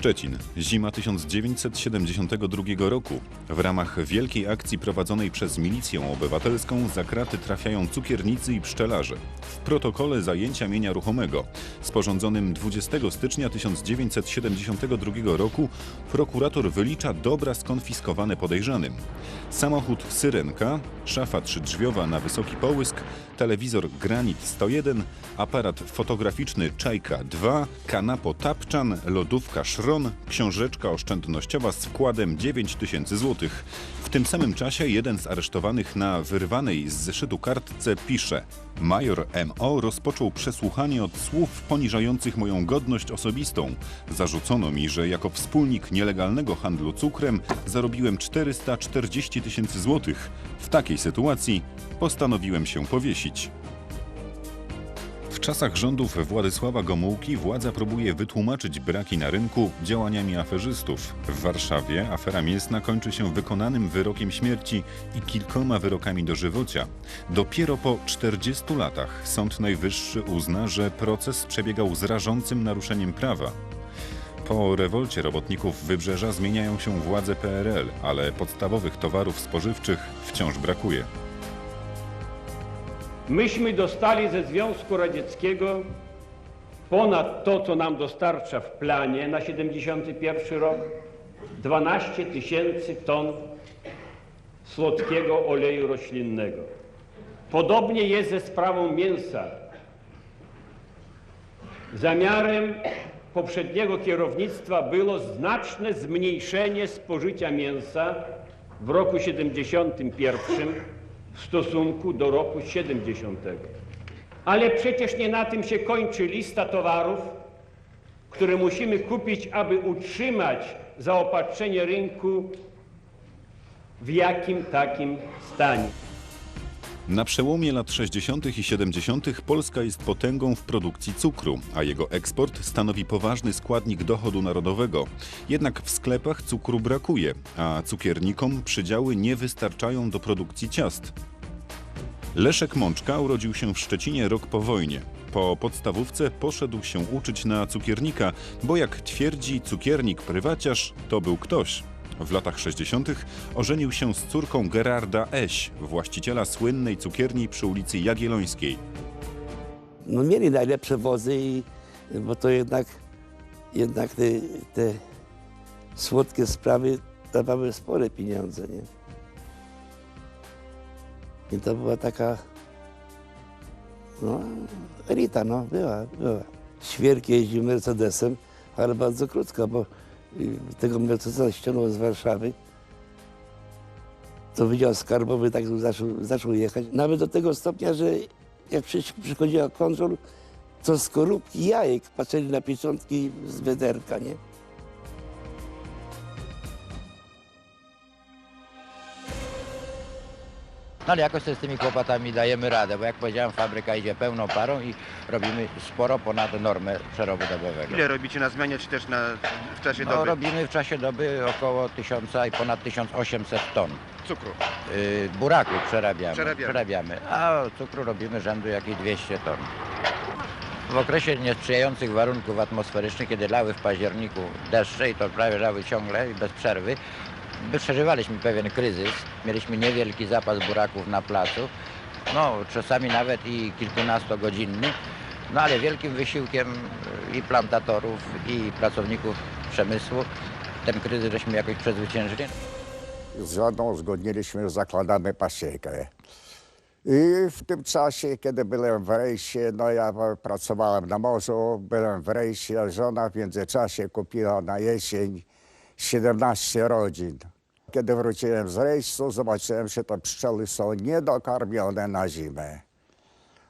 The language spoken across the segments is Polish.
Szczecin, zima 1972 roku. W ramach wielkiej akcji prowadzonej przez Milicję Obywatelską za kraty trafiają cukiernicy i pszczelarze. W protokole zajęcia mienia ruchomego, sporządzonym 20 stycznia 1972 roku, prokurator wylicza dobra skonfiskowane podejrzanym. Samochód Syrenka, szafa trzydrzwiowa na wysoki połysk, telewizor Granit 101, aparat fotograficzny Czajka 2, kanapo Tapczan, lodówka Szron, książeczka oszczędnościowa z wkładem 9000 zł. W tym samym czasie jeden z aresztowanych na wyrwanej z zeszytu kartce pisze Major MO rozpoczął przesłuchanie od słów poniżających moją godność osobistą. Zarzucono mi, że jako wspólnik nielegalnego handlu cukrem zarobiłem 440 tysięcy złotych. W takiej sytuacji postanowiłem się powiesić. W czasach rządów Władysława Gomułki władza próbuje wytłumaczyć braki na rynku działaniami aferzystów. W Warszawie afera mięsna kończy się wykonanym wyrokiem śmierci i kilkoma wyrokami dożywocia. Dopiero po 40 latach Sąd Najwyższy uzna, że proces przebiegał z rażącym naruszeniem prawa. Po rewolcie robotników Wybrzeża zmieniają się władze PRL, ale podstawowych towarów spożywczych wciąż brakuje. Myśmy dostali ze Związku Radzieckiego ponad to, co nam dostarcza w planie na 71 rok, 12 tysięcy ton słodkiego oleju roślinnego. Podobnie jest ze sprawą mięsa. Zamiarem poprzedniego kierownictwa było znaczne zmniejszenie spożycia mięsa w roku 71 w stosunku do roku 70. Ale przecież nie na tym się kończy lista towarów, które musimy kupić, aby utrzymać zaopatrzenie rynku w jakim takim stanie. Na przełomie lat 60. i 70. Polska jest potęgą w produkcji cukru, a jego eksport stanowi poważny składnik dochodu narodowego. Jednak w sklepach cukru brakuje, a cukiernikom przydziały nie wystarczają do produkcji ciast. Leszek Mączka urodził się w Szczecinie rok po wojnie. Po podstawówce poszedł się uczyć na cukiernika, bo jak twierdzi cukiernik prywaciarz, to był ktoś. W latach 60. ożenił się z córką Gerarda Eś, właściciela słynnej cukierni przy ulicy Jagiellońskiej. No mieli najlepsze wozy, i, bo to jednak, jednak te, te słodkie sprawy dawały spore pieniądze, nie? I to była taka, no, elita, no, była, była. Świerk jeździł Mercedesem, ale bardzo krótko, bo tego Mercedesa ściągnął z Warszawy. To Wydział Skarbowy tak zaczął, zaczął jechać. Nawet do tego stopnia, że jak przy, przychodziła kontrol, to skorupki jajek patrzyli na pieczątki z wederka, nie? No ale jakoś sobie z tymi kłopotami dajemy radę, bo jak powiedziałem, fabryka idzie pełną parą i robimy sporo ponad normę przerobu dobowego. Ile robicie na zmianie, czy też na, w czasie No, doby robimy w czasie doby około 1000 i ponad 1800 ton. cukru? Yy, buraku przerabiamy, Przerabiamy. przerabiamy, a cukru robimy rzędu jakieś 200 ton. W okresie niesprzyjających warunków atmosferycznych, kiedy lały w październiku deszcze i to prawie lały ciągle i bez przerwy, przeżywaliśmy pewien kryzys. Mieliśmy niewielki zapas buraków na placu, no czasami nawet i kilkunastogodzinny, no ale wielkim wysiłkiem y, i plantatorów, i pracowników przemysłu ten kryzys żeśmy jakoś przezwyciężyli. z żoną uzgodniliśmy, zakładamy pasiekę. I w tym czasie, kiedy byłem w rejsie, no ja pracowałem na morzu, byłem w rejsie, a żona w międzyczasie kupiła na jesień 17 rodzin. Kiedy wróciłem z rejsu, zobaczyłem, że te pszczoły są niedokarmione na zimę.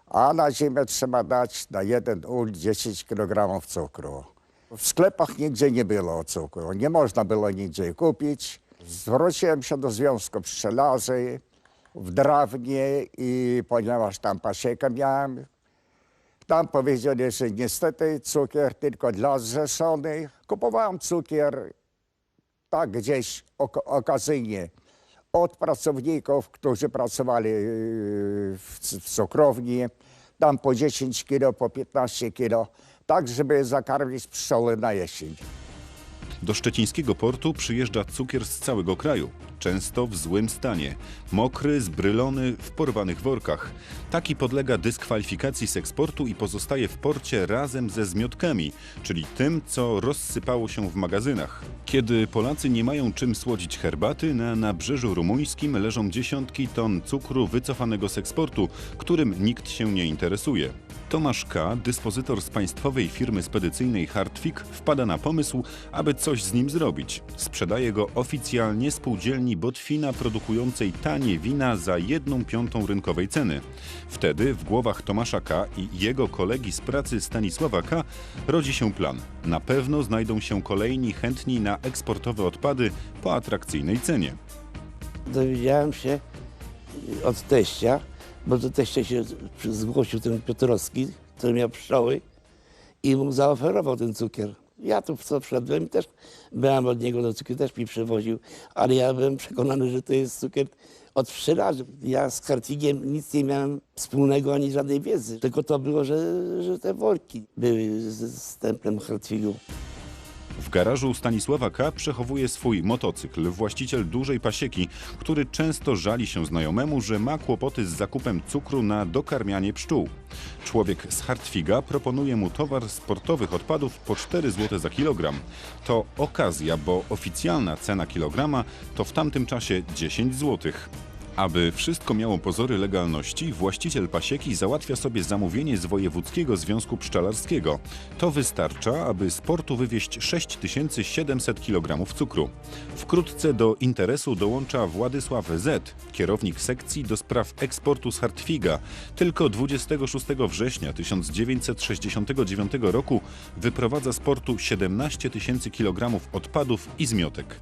A na zimę trzeba dać na jeden ul 10 kg cukru. W sklepach nigdzie nie było cukru, nie można było nigdzie kupić. Zwróciłem się do Związku Pszczelarzy w Drawnie i ponieważ tam pasiekę miałem, tam powiedzieli, że niestety cukier tylko dla zrzeszonych. Kupowałem cukier tak gdzieś ok- okazyjnie od pracowników, którzy pracowali yy, w, w cukrowni, tam po 10 kilo, po 15 kilo, tak żeby zakarmić pszczoły na jesień. Do szczecińskiego portu przyjeżdża cukier z całego kraju, często w złym stanie, mokry, zbrylony, w porwanych workach. Taki podlega dyskwalifikacji z eksportu i pozostaje w porcie razem ze zmiotkami, czyli tym, co rozsypało się w magazynach. Kiedy Polacy nie mają czym słodzić herbaty, na nabrzeżu rumuńskim leżą dziesiątki ton cukru wycofanego z eksportu, którym nikt się nie interesuje. Tomasz K., dyspozytor z państwowej firmy spedycyjnej Hartwig, wpada na pomysł, aby coś z nim zrobić. Sprzedaje go oficjalnie spółdzielni Botwina produkującej tanie wina za jedną piątą rynkowej ceny. Wtedy w głowach Tomasza K. i jego kolegi z pracy Stanisława K. rodzi się plan. Na pewno znajdą się kolejni chętni na eksportowe odpady po atrakcyjnej cenie. Dowiedziałem się y, od teścia, bo do teścia się zgłosił ten Piotrowski, który miał pszczoły i mu zaoferował ten cukier. Ja tu w co wszedłem też byłem od niego do cukier, też mi przywoził, ale ja byłem przekonany, że to jest cukier od pszczelarzy. Ja z Hartwigiem nic nie miałem wspólnego ani żadnej wiedzy, tylko to było, że, że te worki były z, z templem Hartwigu. W garażu Stanisława K. przechowuje swój motocykl właściciel dużej pasieki, który często żali się znajomemu, że ma kłopoty z zakupem cukru na dokarmianie pszczół. Człowiek z Hartwiga proponuje mu towar sportowych odpadów po 4 zł za kilogram. To okazja, bo oficjalna cena kilograma to w tamtym czasie 10 złotych. Aby wszystko miało pozory legalności, właściciel pasieki załatwia sobie zamówienie z Wojewódzkiego Związku Pszczelarskiego. To wystarcza, aby z portu wywieźć 6700 kg cukru. Wkrótce do interesu dołącza Władysław Z., kierownik sekcji do spraw eksportu z Hartwiga. Tylko 26 września 1969 roku wyprowadza z portu 17 tysięcy kg odpadów i zmiotek.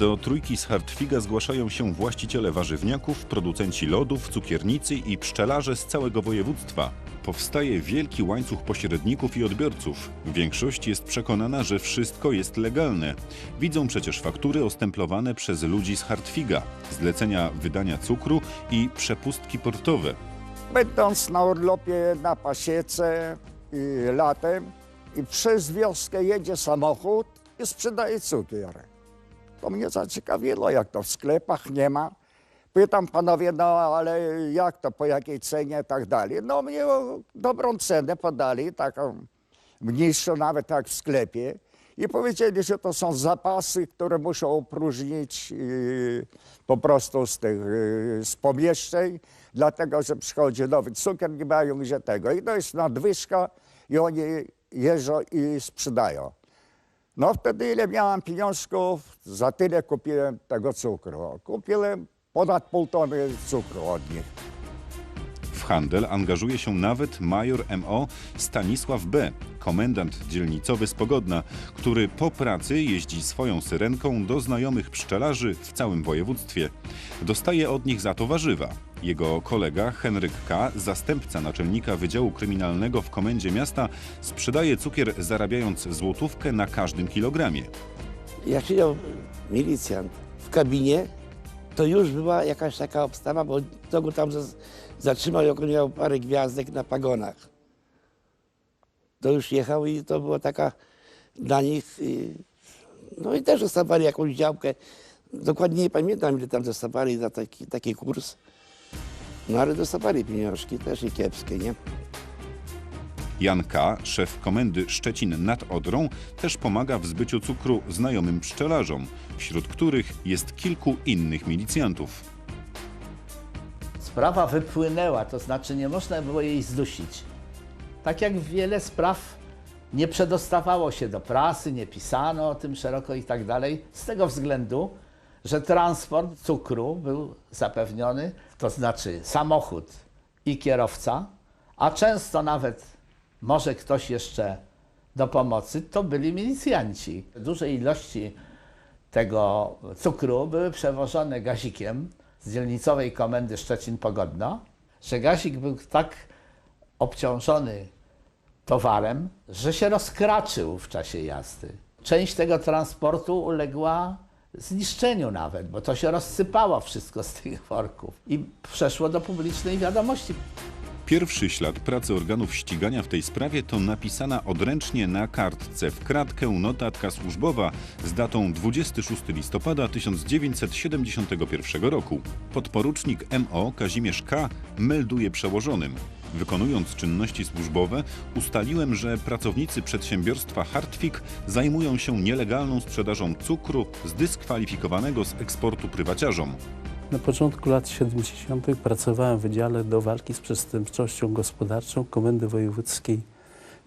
Do trójki z Hartwiga zgłaszają się właściciele warzywniaków, producenci lodów, cukiernicy i pszczelarze z całego województwa. Powstaje wielki łańcuch pośredników i odbiorców. Większość jest przekonana, że wszystko jest legalne. Widzą przecież faktury ostemplowane przez ludzi z Hartwiga, zlecenia wydania cukru i przepustki portowe. Będąc na urlopie na pasiece i latem i przez wioskę jedzie samochód i sprzedaje cukier. To mnie zaciekawiło, jak to w sklepach nie ma. Pytam panowie, no ale jak to, po jakiej cenie i tak dalej. No mnie dobrą cenę podali, taką mniejszą nawet jak w sklepie. I powiedzieli, że to są zapasy, które muszą opróżnić yy, po prostu z tych yy, z pomieszczeń, dlatego że przychodzi nowy cukier, nie mają gdzie tego. I to jest nadwyżka i oni jeżdżą i sprzedają. No wtedy ile miałem pieniążków, za tyle kupiłem tego cukru. Kupiłem ponad pół tony cukru od nich. W handel angażuje się nawet major MO Stanisław B., komendant dzielnicowy z Pogodna, który po pracy jeździ swoją syrenką do znajomych pszczelarzy w całym województwie. Dostaje od nich za to warzywa. Jego kolega Henryk K., zastępca naczelnika Wydziału Kryminalnego w Komendzie Miasta, sprzedaje cukier zarabiając złotówkę na każdym kilogramie. Jak siedział milicjant w kabinie, to już była jakaś taka obstawa, bo to go tam zatrzymał, on miał parę gwiazdek na pagonach. To już jechał i to była taka dla nich... y, No i też dostawali jakąś działkę. Dokładnie nie pamiętam, ile tam dostawali za taki, taki kurs. No ale dostawali pieniążki, też i kiepskie, nie? Jan K., szef komendy Szczecin nad Odrą, też pomaga w zbyciu cukru znajomym pszczelarzom, wśród których jest kilku innych milicjantów. Sprawa wypłynęła, to znaczy nie można było jej zdusić. Tak jak wiele spraw nie przedostawało się do prasy, nie pisano o tym szeroko i tak dalej, z tego względu, że transport cukru był zapewniony, to znaczy samochód i kierowca, a często nawet może ktoś jeszcze do pomocy, to byli milicjanci. Duże ilości tego cukru były przewożone gazikiem z dzielnicowej komendy Szczecin-Pogodno, że gazik był tak obciążony towarem, że się rozkraczył w czasie jazdy. Część tego transportu uległa zniszczeniu nawet, bo to się rozsypało wszystko z tych worków i przeszło do publicznej wiadomości. Pierwszy ślad pracy organów ścigania w tej sprawie to napisana odręcznie na kartce w kratkę notatka służbowa z datą 26 listopada 1971 roku. Podporucznik MO Kazimierz K. melduje przełożonym. Wykonując czynności służbowe, ustaliłem, że pracownicy przedsiębiorstwa Hartwig zajmują się nielegalną sprzedażą cukru zdyskwalifikowanego z eksportu prywaciarzom. Na początku lat 70. pracowałem w Wydziale do Walki z Przestępczością Gospodarczą Komendy Wojewódzkiej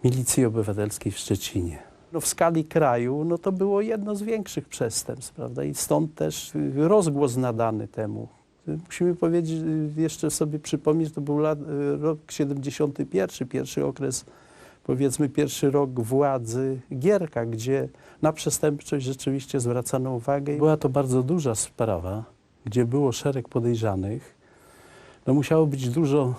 Milicji Obywatelskiej w Szczecinie. No w skali kraju no to było jedno z większych przestępstw, prawda? I stąd też y, rozgłos nadany temu. Musimy powiedzieć, jeszcze sobie przypomnieć, to był lat, y, rok 71, pierwszy okres, powiedzmy pierwszy rok władzy Gierka, gdzie na przestępczość rzeczywiście zwracano uwagę. Była to bardzo duża sprawa, gdzie było szereg podejrzanych. No musiało być dużo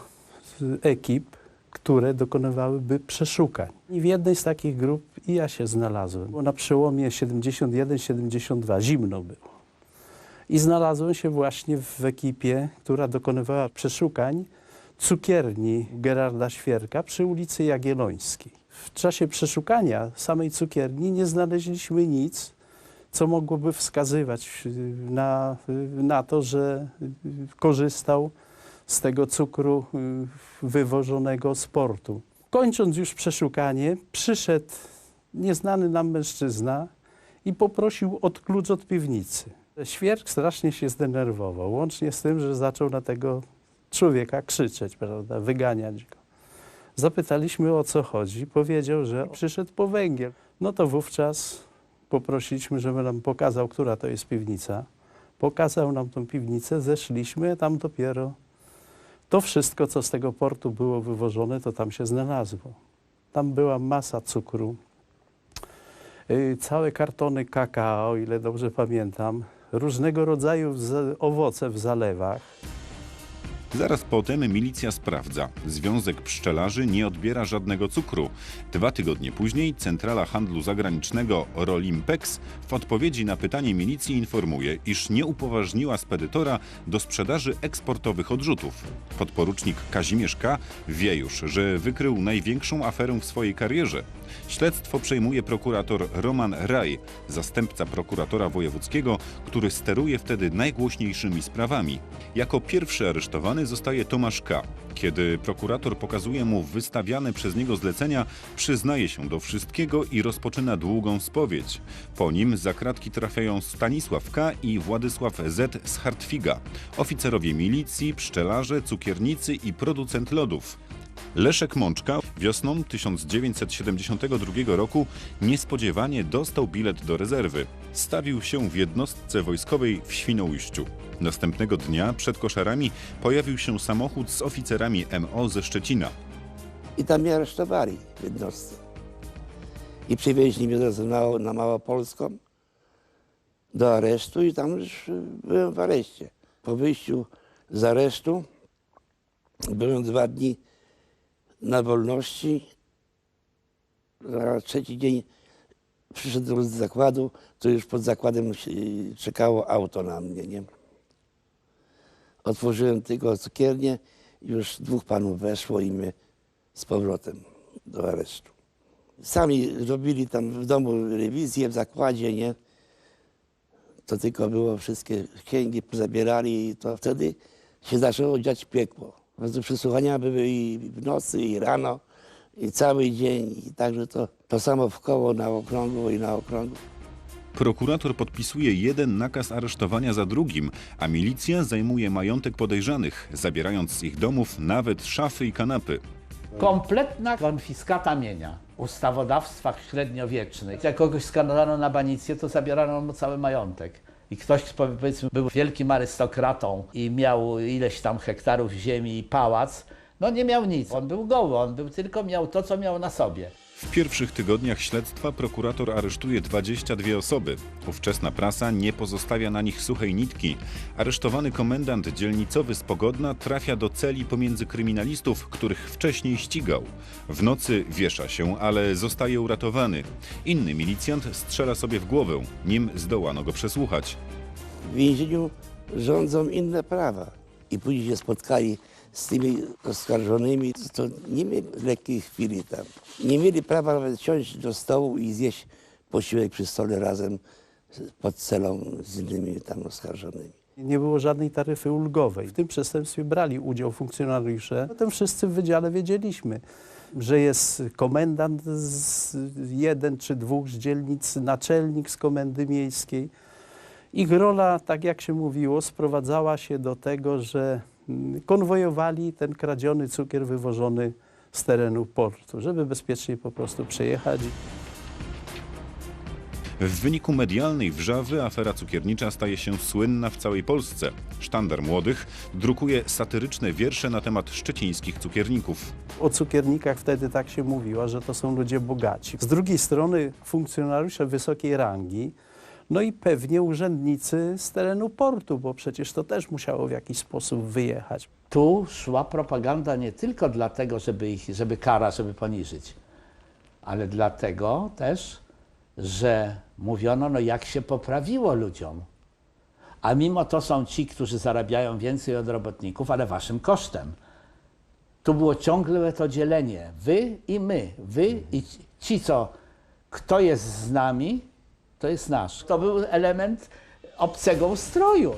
y, ekip, które dokonywałyby przeszukań. I w jednej z takich grup i ja się znalazłem. Było na przełomie 71-72, zimno było. I znalazłem się właśnie w ekipie, która dokonywała przeszukań cukierni Gerarda Świerka przy ulicy Jagiellońskiej. W czasie przeszukania samej cukierni nie znaleźliśmy nic, co mogłoby wskazywać y, na, y, na to, że y, korzystał z tego cukru wywożonego z portu. Kończąc już przeszukanie, przyszedł nieznany nam mężczyzna i poprosił od klucz od piwnicy. Świerk strasznie się zdenerwował, łącznie z tym, że zaczął na tego człowieka krzyczeć, prawda, wyganiać go. Zapytaliśmy o co chodzi. Powiedział, że przyszedł po węgiel. No to wówczas poprosiliśmy, żeby nam pokazał, która to jest piwnica. Pokazał nam tą piwnicę, zeszliśmy, tam dopiero to wszystko, co z tego portu było wywożone, to tam się znalazło. Tam była masa cukru, yy, całe kartony kakao, o ile dobrze pamiętam, różnego rodzaju owoce w zalewach. Zaraz potem milicja sprawdza. Związek Pszczelarzy nie odbiera żadnego cukru. Dwa tygodnie później Centrala Handlu Zagranicznego Rolimpex w odpowiedzi na pytanie milicji informuje, iż nie upoważniła spedytora do sprzedaży eksportowych odrzutów. Podporucznik Kazimierz K. wie już, że wykrył największą aferę w swojej karierze. Śledztwo przejmuje prokurator Roman Raj, zastępca prokuratora wojewódzkiego, który steruje wtedy najgłośniejszymi sprawami. Jako pierwszy aresztowany zostaje Tomasz K. Kiedy prokurator pokazuje mu wystawiane przez niego zlecenia, przyznaje się do wszystkiego i rozpoczyna długą spowiedź. Po nim za kratki trafiają Stanisław K. i Władysław Z. z Hartwiga, oficerowie milicji, pszczelarze, cukiernicy i producent lodów. Leszek Mączka wiosną 1972 roku niespodziewanie dostał bilet do rezerwy. Stawił się w jednostce wojskowej w Świnoujściu. Następnego dnia przed koszarami pojawił się samochód z oficerami MO ze Szczecina. I tam mnie aresztowali w jednostce. I przywieźli mnie na, Małopolską do aresztu i tam już byłem w areszcie. Po wyjściu z aresztu byłem dwa dni na wolności. Na trzeci dzień przyszedłem z zakładu, to już pod zakładem czekało auto na mnie, nie? Otworzyłem tylko cukiernię, już dwóch panów weszło i mnie z powrotem do aresztu. Sami robili tam w domu rewizję w zakładzie, nie? To tylko było wszystkie księgi, zabierali i to wtedy się zaczęło dziać piekło. Przesłuchania były i w nocy, i rano, i cały dzień. I także to, to samo w koło, na okrągło i na okrągło. Prokurator podpisuje jeden nakaz aresztowania za drugim, a milicja zajmuje majątek podejrzanych, zabierając z ich domów nawet szafy i kanapy. Kompletna konfiskata mienia ustawodawstwa średniowiecznych. Jak kogoś skazano na banicję, to zabierano mu cały majątek. I ktoś, powiedzmy, był wielkim arystokratą i miał ileś tam hektarów ziemi i pałac, no nie miał nic. On był goły, on był tylko miał to, co miał na sobie. W pierwszych tygodniach śledztwa prokurator aresztuje 22 osoby. Ówczesna prasa nie pozostawia na nich suchej nitki. Aresztowany komendant dzielnicowy z Pogodna trafia do celi pomiędzy kryminalistów, których wcześniej ścigał. W nocy wiesza się, ale zostaje uratowany. Inny milicjant strzela sobie w głowę, nim zdołano go przesłuchać. w więzieniu rządzą inne prawa. I później się spotkali z tymi oskarżonymi, to nie mieli lekkiej chwili tam. Nie mieli prawa nawet siąść do stołu i zjeść posiłek przy stole razem pod celą z innymi tam oskarżonymi. Nie było żadnej taryfy ulgowej. W tym przestępstwie brali udział funkcjonariusze. Potem wszyscy w wydziale wiedzieliśmy, że jest komendant z jeden czy dwóch z dzielnic, naczelnik z komendy miejskiej. Ich rola, tak jak się mówiło, sprowadzała się do tego, że konwojowali ten kradziony cukier wywożony z terenu portu, żeby bezpiecznie po prostu przejechać. W wyniku medialnej wrzawy afera cukiernicza staje się słynna w całej Polsce. Sztandar Młodych drukuje satyryczne wiersze na temat szczecińskich cukierników. O cukiernikach wtedy tak się mówiło, że to są ludzie bogaci. Z drugiej strony funkcjonariusze wysokiej rangi, no i pewnie urzędnicy z terenu portu, bo przecież to też musiało w jakiś sposób wyjechać. Tu szła propaganda nie tylko dlatego, żeby ich, żeby kara, żeby poniżyć, ale dlatego też, że mówiono, no jak się poprawiło ludziom. A mimo to są ci, którzy zarabiają więcej od robotników, ale waszym kosztem. Tu było ciągle to dzielenie. Wy i my. Wy i ci- co kto jest z nami, to jest nasz. To był element obcego ustroju.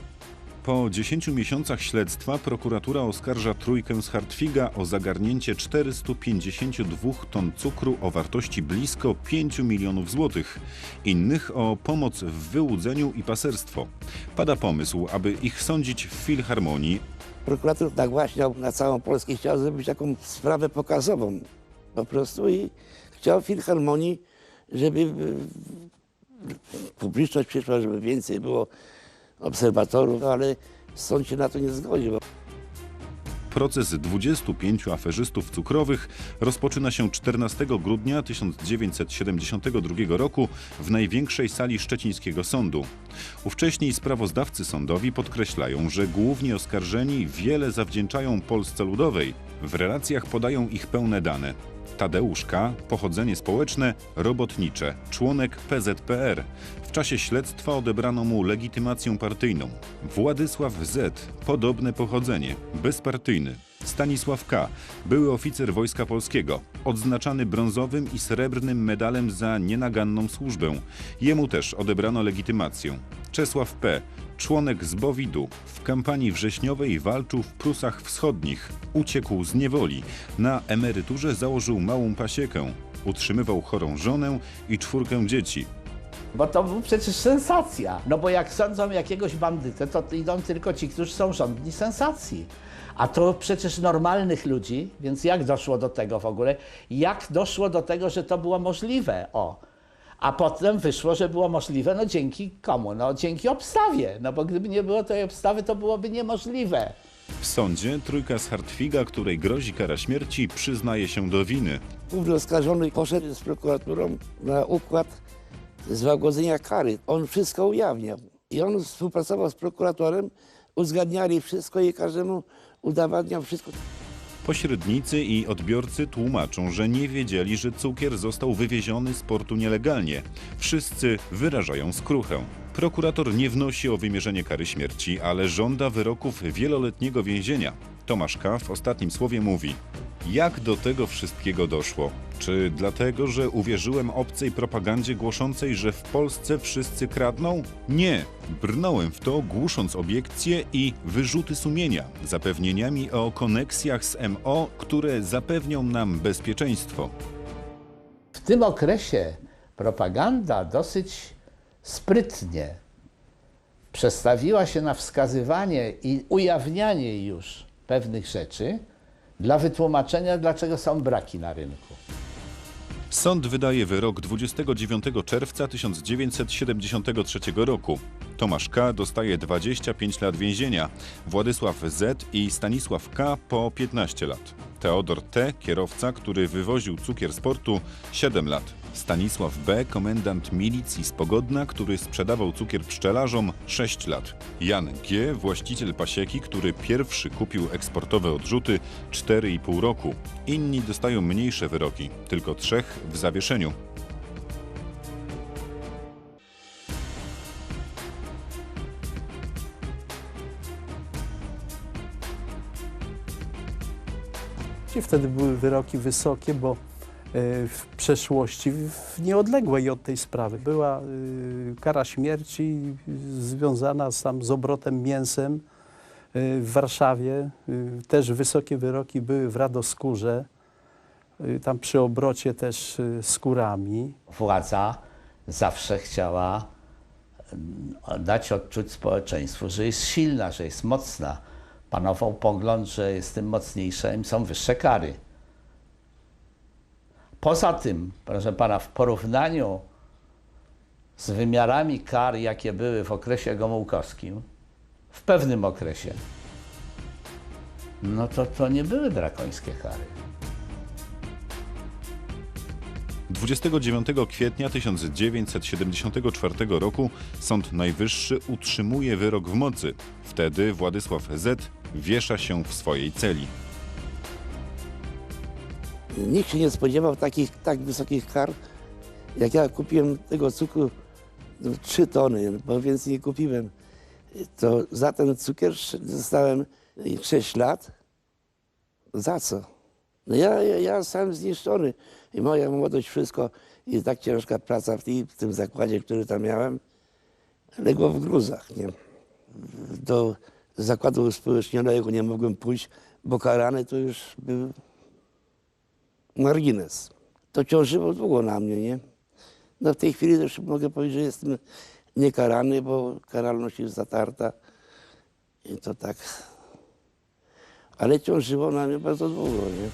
Po 10 miesiącach śledztwa prokuratura oskarża trójkę z Hartwiga o zagarnięcie 452 ton cukru o wartości blisko 5 milionów złotych. Innych o pomoc w wyłudzeniu i paserstwo. Pada pomysł, aby ich sądzić w Filharmonii, Prokurator nagłaśniał na całą Polskę chciał zrobić taką sprawę pokazową po prostu i chciał w Filharmonii, żeby publiczność przyszła, żeby więcej było obserwatorów, ale sąd się na to nie zgodził. Proces 25 aferzystów cukrowych rozpoczyna się 14 grudnia 1972 roku w największej sali szczecińskiego sądu. Ówcześni sprawozdawcy sądowi podkreślają, że głównie oskarżeni wiele zawdzięczają Polsce Ludowej. W relacjach podają ich pełne dane. Tadeusz K., pochodzenie społeczne, robotnicze, członek PZPR. W czasie śledztwa odebrano mu legitymację partyjną. Władysław Z., podobne pochodzenie, bezpartyjny. Stanisław K., były oficer Wojska Polskiego, odznaczany brązowym i srebrnym medalem za nienaganną służbę. Jemu też odebrano legitymację. Czesław P., członek z Bowidu, w kampanii wrześniowej walczył w Prusach Wschodnich, uciekł z niewoli, na emeryturze założył małą pasiekę, utrzymywał chorą żonę i czwórkę dzieci. Bo to był przecież sensacja. No bo jak sądzą jakiegoś bandytę, to idą tylko ci, którzy są rządni sensacji. A to przecież normalnych ludzi, więc jak doszło do tego w ogóle? Jak doszło do tego, że to było możliwe? O. A potem wyszło, że było możliwe, no dzięki komu? No dzięki obstawie. No bo gdyby nie było tej obstawy, to byłoby niemożliwe. W sądzie trójka z Hartwiga, której grozi kara śmierci, przyznaje się do winy. Główny oskarżony poszedł z prokuraturą na układ złagodzenia kary. On wszystko ujawniał. I on współpracował z prokuratorem, uzgadniali wszystko i każdemu udowadniał wszystko. Pośrednicy i odbiorcy tłumaczą, że nie wiedzieli, że cukier został wywieziony z portu nielegalnie. Wszyscy wyrażają skruchę. Prokurator nie wnosi o wymierzenie kary śmierci, ale żąda wyroków wieloletniego więzienia. Tomasz K. w ostatnim słowie mówi: Jak do tego wszystkiego doszło? Czy dlatego, że uwierzyłem obcej propagandzie głoszącej, że w Polsce wszyscy kradną? Nie. Brnąłem w to, głusząc obiekcje i wyrzuty sumienia, zapewnieniami o koneksjach z MO, które zapewnią nam bezpieczeństwo. W tym okresie propaganda dosyć sprytnie przestawiła się na wskazywanie i ujawnianie już pewnych rzeczy dla wytłumaczenia, dlaczego są braki na rynku. Sąd wydaje wyrok 29 czerwca 1973 roku. Tomasz K. dostaje 25 lat więzienia, Władysław Z. i Stanisław K. po 15 lat. Teodor T., kierowca, który wywoził cukier z portu, 7 lat. Stanisław B., komendant milicji z Pogodna, który sprzedawał cukier pszczelarzom, 6 lat. Jan G., właściciel pasieki, który pierwszy kupił eksportowe odrzuty, 4,5 roku. Inni dostają mniejsze wyroki, tylko trzech w zawieszeniu. wtedy były wyroki wysokie, bo w przeszłości, w nieodległej od tej sprawy, była e, kara śmierci związana z, tam, z obrotem mięsem e, w Warszawie. Też wysokie wyroki były w Radoskórze, tam przy obrocie też skórami. Władza zawsze chciała mm, dać odczuć społeczeństwu, że jest silna, że jest mocna. Panował pogląd, że jest tym mocniejsza, im są wyższe kary. Poza tym, proszę pana, w porównaniu z wymiarami kar, jakie były w okresie gomułkowskim, w pewnym okresie, no to to nie były drakońskie kary. 29 kwietnia 1974 roku Sąd Najwyższy utrzymuje wyrok w mocy. Wtedy Władysław Z. wiesza się w swojej celi. Nikt się nie spodziewał takich tak wysokich kar. Jak ja kupiłem tego cukru no, 3 tony, bo więcej nie kupiłem, to za ten cukier dostałem 6 lat. Za co? No ja, ja, ja sam zniszczony. I moja młodość, wszystko i tak ciężka praca w, tej, w tym zakładzie, który tam miałem, legło w gruzach. Nie? Do zakładu uspołecznionego nie mogłem pójść, bo karany to już był margines. To ciążyło długo na mnie, nie? No w tej chwili też mogę powiedzieć, że jestem niekarany, bo karalność jest zatarta. I to tak. Ale ciążyło na mnie bardzo długo, nie?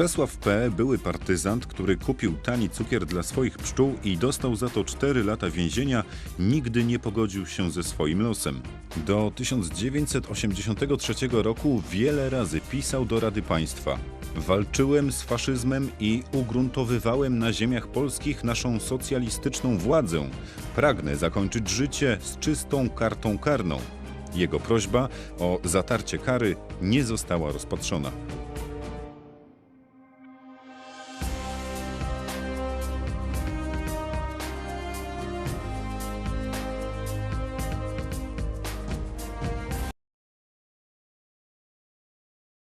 Czesław P., były partyzant, który kupił tani cukier dla swoich pszczół i dostał za to 4 lata więzienia, nigdy nie pogodził się ze swoim losem. Do 1983 roku wiele razy pisał do Rady Państwa. Walczyłem z faszyzmem i ugruntowywałem na ziemiach polskich naszą socjalistyczną władzę. Pragnę zakończyć życie z czystą kartą karną. Jego prośba o zatarcie kary nie została rozpatrzona.